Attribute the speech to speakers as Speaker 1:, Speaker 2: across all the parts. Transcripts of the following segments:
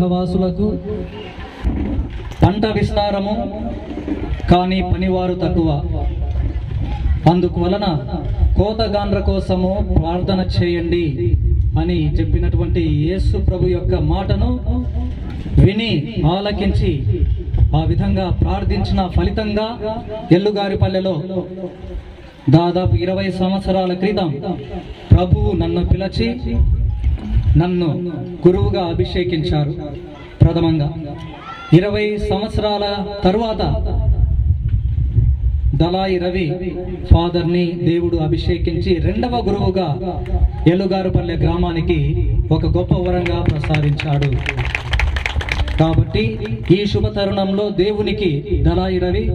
Speaker 1: తీర్థవాసులకు పంట విస్తారము కానీ పనివారు తక్కువ. అందువలన కోతగాండ్ర కోసము ప్రార్థన చేయండి అని చెప్పినటువంటి యేసు ప్రభు యొక్క మాటను విని ఆలకించి ఆ విధంగా ప్రార్థించిన ఫలితంగా ఎల్లుగారిపల్లెలో దాదాపు ఇరవై సంవత్సరాల క్రితం ప్రభువు నన్ను పిలిచి నన్ను గురువుగా అభిషేకించారు. ప్రథమంగా ఇరవై సంవత్సరాల తరువాత దళాయి రవి ఫాదర్ని దేవుడు అభిషేకించి రెండవ గురువుగా ఎలుగారుపల్లె గ్రామానికి ఒక గొప్ప వరంగా ప్రసాదించాడు. కాబట్టి ఈ శుభ తరుణంలో దేవునికి దళాయి రవి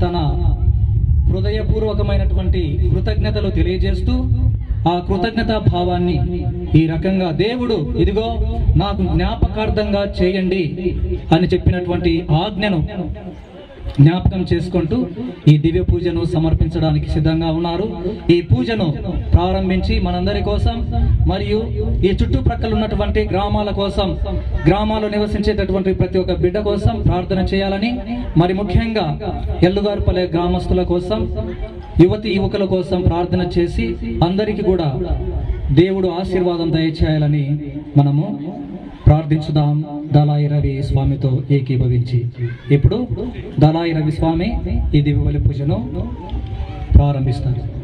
Speaker 1: తన హృదయపూర్వకమైనటువంటి కృతజ్ఞతలు తెలియజేస్తూ ఆ కృతజ్ఞతా భావాన్ని ఈ రకంగా దేవుడు ఇదిగో నాకు జ్ఞాపకార్థంగా చేయండి అని చెప్పినటువంటి ఆజ్ఞను జ్ఞాపకం చేసుకుంటూ ఈ దివ్య పూజను సమర్పించడానికి సిద్ధంగా ఉన్నారు. ఈ పూజను ప్రారంభించి మనందరి కోసం మరియు ఈ చుట్టుప్రక్కల ఉన్నటువంటి గ్రామాల కోసం గ్రామాల్లో నివసించేటటువంటి ప్రతి ఒక్క బిడ్డ కోసం ప్రార్థన చేయాలని మరి ముఖ్యంగా ఎల్లుగారుపల్లె గ్రామస్తుల కోసం యువతి యువకుల కోసం ప్రార్థన చేసి అందరికీ కూడా దేవుడు ఆశీర్వాదం దయచేయాలని మనము ప్రార్థించుదాం. దళాయి రవి స్వామితో ఏకీభవించి. ఇప్పుడు దళాయి రవి స్వామి ఈ దివ్యబలి పూజను ప్రారంభిస్తారు.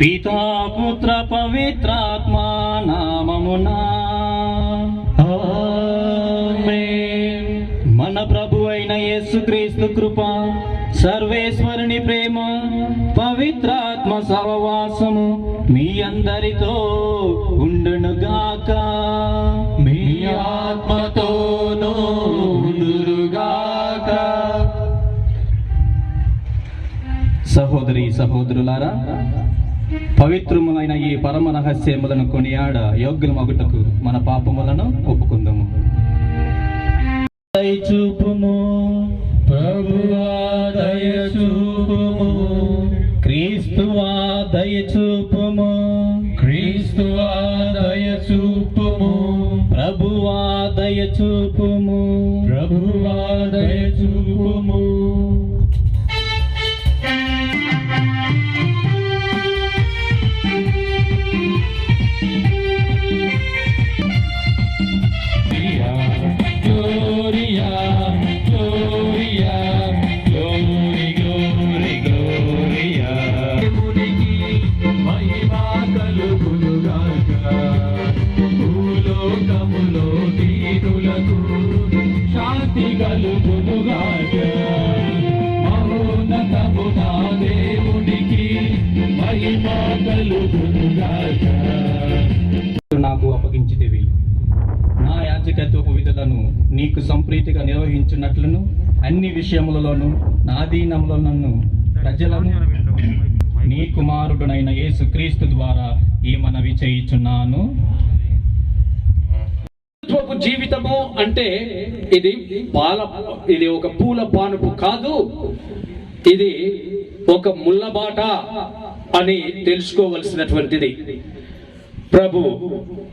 Speaker 2: పితా పుత్ర పవిత్రాత్మ నామమునా. మన ప్రభు అయిన యేసుక్రీస్తు కృప సర్వేశ్వరుని ప్రేమ పవిత్రాత్మ సహవాసము మీ అందరితో ఉండునుగాక
Speaker 3: మీ ఆత్మతోనూ
Speaker 2: సహోదరి సహోదరులారా పవిత్రములైన ఈ పరమ రహస్యములను కొనియాడ యోగ్యులమగుటకు మన పాపములను ఒప్పుకుందాము. చూపుము.
Speaker 3: ప్రభువా దయచూపుము
Speaker 2: క్రీస్తువా దయచూపుము ప్రభువా దయచూపుము
Speaker 3: ప్రభువా దయచూపుము
Speaker 2: నీకు సంప్రీతిగా నిర్వహించున్నట్లును అన్ని విషయములలోనూ నాధీనంలో నన్ను ప్రజలను నీ కుమారుడునైన యేసు క్రీస్తు ద్వారా ఈ మనవి చేయుచున్నాను.
Speaker 4: జీవితము అంటే ఇది పాల ఇది ఒక పూల పానుపు కాదు. ఇది ఒక ముల్లబాట అని తెలుసుకోవలసినటువంటిది. ప్రభు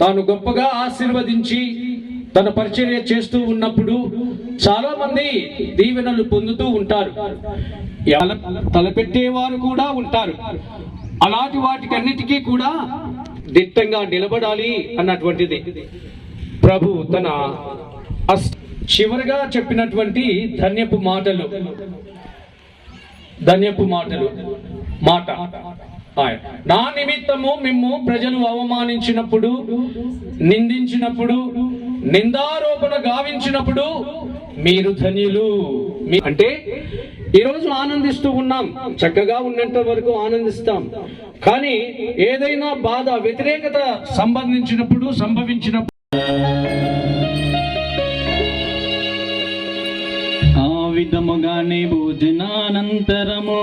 Speaker 4: తాను గొప్పగా ఆశీర్వదించి తన పరిచర్య చేస్తూ ఉన్నప్పుడు చాలా మంది దీవెనలు పొందుతూ ఉంటారు. తలపెట్టేవారు కూడా ఉంటారు. అలాంటి వాటికన్నిటికీ కూడా దిట్టంగా నిలబడాలి అన్నటువంటిది. ప్రభు తన అస్- చివరిగా చెప్పినటువంటి ధన్యపు మాటలు. ధన్యపు మాటలు. మాట. నా నిమిత్తము మిమ్ము ప్రజలు అవమానించినప్పుడు నిందించినప్పుడు నిందారోపణ గావించినప్పుడు మీరు ధన్యులు. మీ- అంటే ఈరోజు ఆనందిస్తూ ఉన్నాం. చక్కగా ఉన్నంత వరకు ఆనందిస్తాం. కానీ ఏదైనా బాధ వ్యతిరేకత సంబంధించినప్పుడు సంభవించినప్పుడు
Speaker 2: వెంబని భోజనానంతరము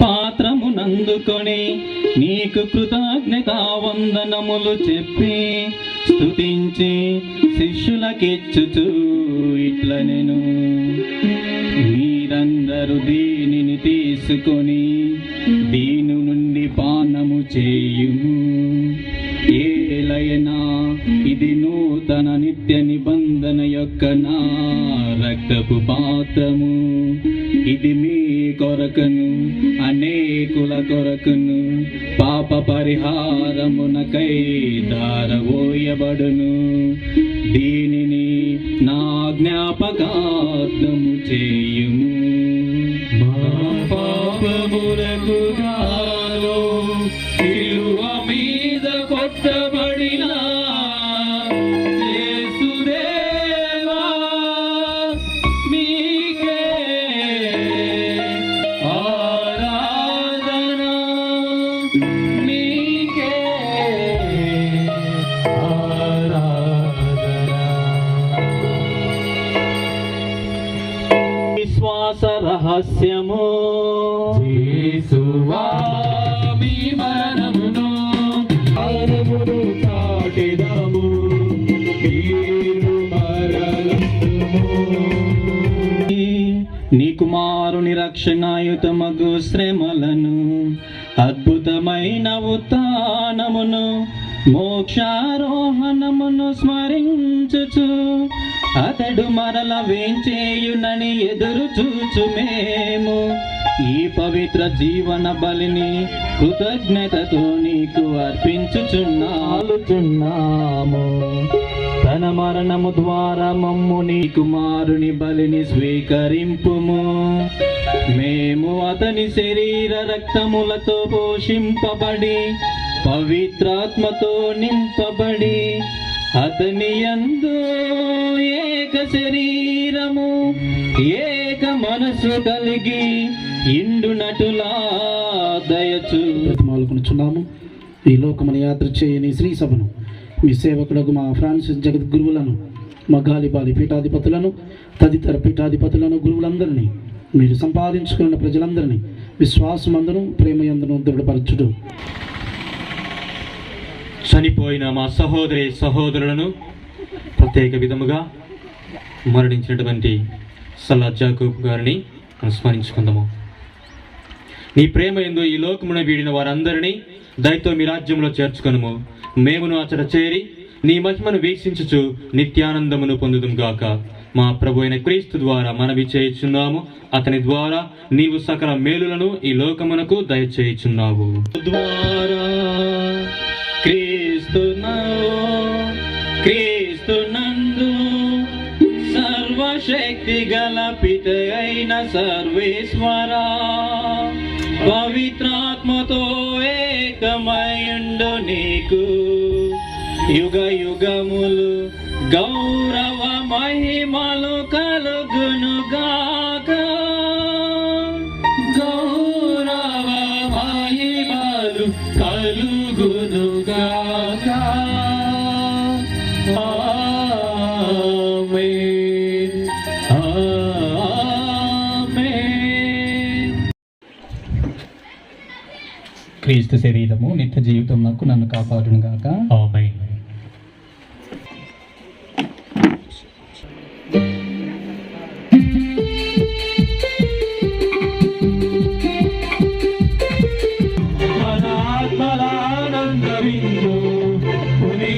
Speaker 2: పాత్రము నందుకొని నీకు కృతజ్ఞతా వందనములు చెప్పి స్తుతించి శిష్యులకిచ్చుచు ఇట్ల నేను. మీరందరూ దీనిని తీసుకొని దీని నుండి పానము చేయుము. ఏలయనా ఇది నూతన నిత్య నిబంధన యొక్క నా రక్తపు పాత్రము. ఇది మీ కొరకును అనేకుల కొరకును పాప పరిహారమునకై దారవోయబడును దీనిని నా జ్ఞాపకార్థము చేయు రక్షణాయుతమగు శ్రమలను అద్భుతమైన ఉత్నమును మోక్షారోహణమును స్మరించుచు అతడు మరల వేంచేయునని ఎదురు చూచు మేము ఈ పవిత్ర జీవన బలిని కృతజ్ఞతతో నీకు అర్పించుచున్నాము. తన మరణము ద్వారా మమ్ము నీ కుమారుని బలిని స్వీకరింపుము. మేము అతని శరీర రక్తములతో పోషింపబడి పవిత్రాత్మతో నింపబడి అతని యందు ఏక శరీరము ఏక మనసు కలిగి ఇండునటులా దయచు.
Speaker 5: బ్రతిమాలుకొనుచున్నాము ఈ లోకమును యాత్ర చేయని శ్రీ సభను మీ సేవకులకు మా ఫ్రాన్సిస్ జగద్గురువులను మా గాలిపాలి పీఠాధిపతులను తదితర పీఠాధిపతులను గురువులందరినీ మీరు సంపాదించుకున్న ప్రజలందరినీ విశ్వాసమందును ప్రేమయందును దృఢపరచుడు
Speaker 6: చనిపోయిన మా సహోదరి సహోదరులను ప్రత్యేక విధముగా మరణించినటువంటి సల్లా జాకూబ్ గారిని మనం స్మరించుకుందాము. నీ ప్రేమ ఎందు ఈ లోకమున వీడిన వారందరినీ దయతో మీ రాజ్యంలో చేర్చుకొనుము. మేమును అచట చేరి నీ మహిమను వీక్షించుచు నిత్యానందమును పొందుదుం గాక. మా ప్రభు అయిన క్రీస్తు ద్వారా మనవి చేయుచున్నాము. అతని ద్వారా నీవు సకల మేలులను ఈ లోకమునకు దయచేయుచున్నావు.
Speaker 2: ద్వారా క్రీస్తునో క్రీస్తునందు సర్వశక్తి గల పిత అయిన సర్వేశ్వర పవిత్రాత్మతో ఏకమయుండు నీకు. యుగ యుగములు గౌరవ మహిమలు
Speaker 3: కలుగునుగా.
Speaker 2: క్రీస్తు శరీరము నిత్య జీవితం నాకు నన్ను కాపాడును గాక
Speaker 6: ఆమేన్.
Speaker 3: అనాత్మలానందవిందు పుని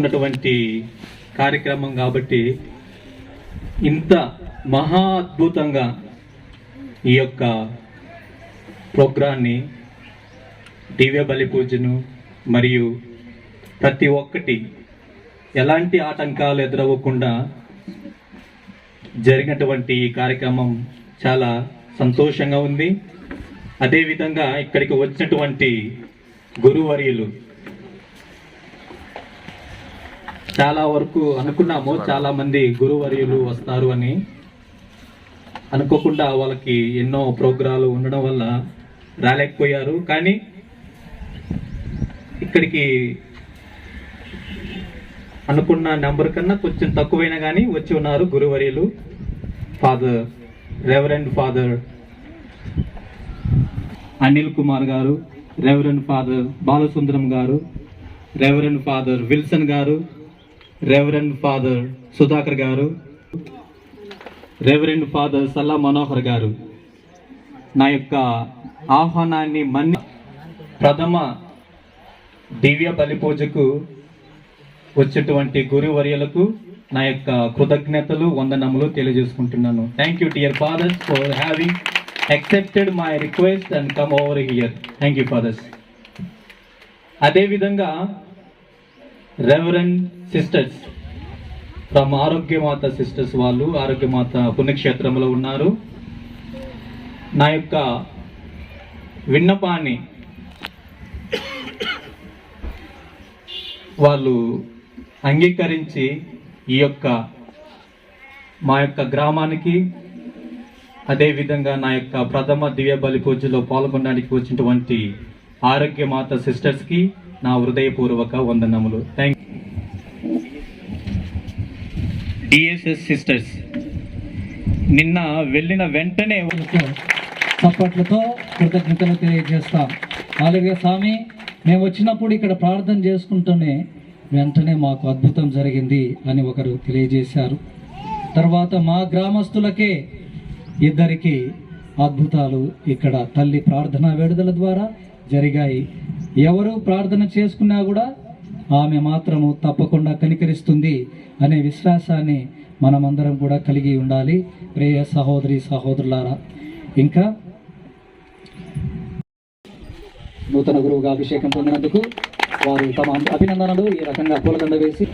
Speaker 6: అనుకున్నటువంటి కార్యక్రమం కాబట్టి ఇంత మహా అద్భుతంగా ఈ యొక్క ప్రోగ్రాన్ని దివ్య బలి పూజను మరియు ప్రతి ఒక్కటి ఎలాంటి ఆటంకాలు ఎదురవ్వకుండా జరిగినటువంటి ఈ కార్యక్రమం చాలా సంతోషంగా ఉంది. అదేవిధంగా ఇక్కడికి వచ్చినటువంటి గురువర్యులు చాలా వరకు అనుకున్నాము చాలా మంది గురువర్యులు వస్తారు అని. అనుకోకుండా వాళ్ళకి ఎన్నో ప్రోగ్రాలు ఉండడం వల్ల రాలేకపోయారు. కానీ ఇక్కడికి అనుకున్న నెంబర్ కన్నా కొంచెం తక్కువైనా కానీ వచ్చి ఉన్నారు గురువర్యులు. Father reverend father Anil Kumar garu reverend father Balasundaram garu reverend father Wilson garu reverend father Sudhakar garu reverend father సల్లా మనోహర్ గారు నా యొక్క ఆహ్వానాన్ని మన్ని ప్రథమ దివ్య బలి పూజకు వచ్చేటువంటి గురువర్యులకు నా యొక్క కృతజ్ఞతలు వందనములు తెలియజేసుకుంటున్నాను. Thank you dear fathers for having accepted my request and come over here thank you fathers అదేవిధంగా reverend sisters from Arogyamata sisters వాళ్ళు ఆరోగ్యమాత పుణ్యక్షేత్రంలో ఉన్నారు. నా యొక్క విన్నపాన్ని వాళ్ళు అంగీకరించి ఈ యొక్క మా యొక్క గ్రామానికి అదేవిధంగా నా యొక్క ప్రథమ దివ్య బలి పూజలో పాల్గొనడానికి వచ్చినటువంటి ఆరోగ్యమాత సిస్టర్స్కి నా హృదయపూర్వక వందనములు. థ్యాంక్ డిఎస్ఎస్ సిస్టర్స్ నిన్న వెళ్ళిన వెంటనే
Speaker 1: చప్పట్లతో కృతజ్ఞతలు తెలియజేస్తాం. అలాగే స్వామి మేము వచ్చినప్పుడు ఇక్కడ ప్రార్థన చేసుకుంటూనే వెంటనే మాకు అద్భుతం జరిగింది అని ఒకరు తెలియజేశారు. తర్వాత మా గ్రామస్తులకే ఇద్దరికి అద్భుతాలు ఇక్కడ తల్లి ప్రార్థన వేడుదల ద్వారా జరిగాయి. ఎవరు ప్రార్థన చేసుకున్నా కూడా ఆమె మాత్రము తప్పకుండా కనికరిస్తుంది అనే విశ్వాసాన్ని మనమందరం కూడా కలిగి ఉండాలి. ప్రియ సహోదరి సహోదరులారా ఇంకా నూతన గురువుగా అభిషేకం పొందినందుకు వారు తమ అభినందనలు ఈ రకంగా పూలదండ వేసి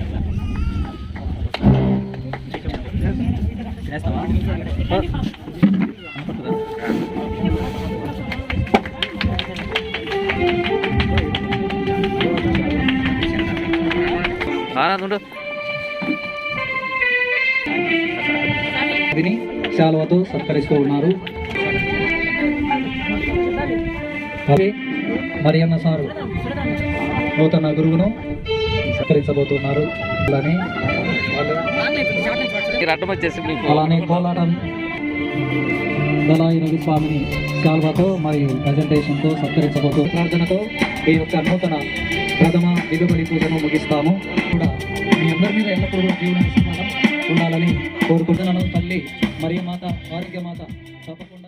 Speaker 1: విని శాలువతో సత్కరిస్తూ ఉన్నారు. మరియన్న సారు నూతన గురువును సత్కరించబోతున్నారు. అలానే అలానే కోలాటం దళాయి రవి స్వామిని శాల్వతో మరియు ప్రజెంటేషన్తో సత్కరించబోతూ ప్రార్థనతో ఈ యొక్క నూతన ప్రథమ దిగుబడి పూజను ముగిస్తాము. కూడా మీ అందరి మీద ఎల్లప్పుడూ జీవన ఉండాలని కోరుకుంటున్నాను. తల్లి మరియు మాత ఆరోగ్య మాత తప్పకుండా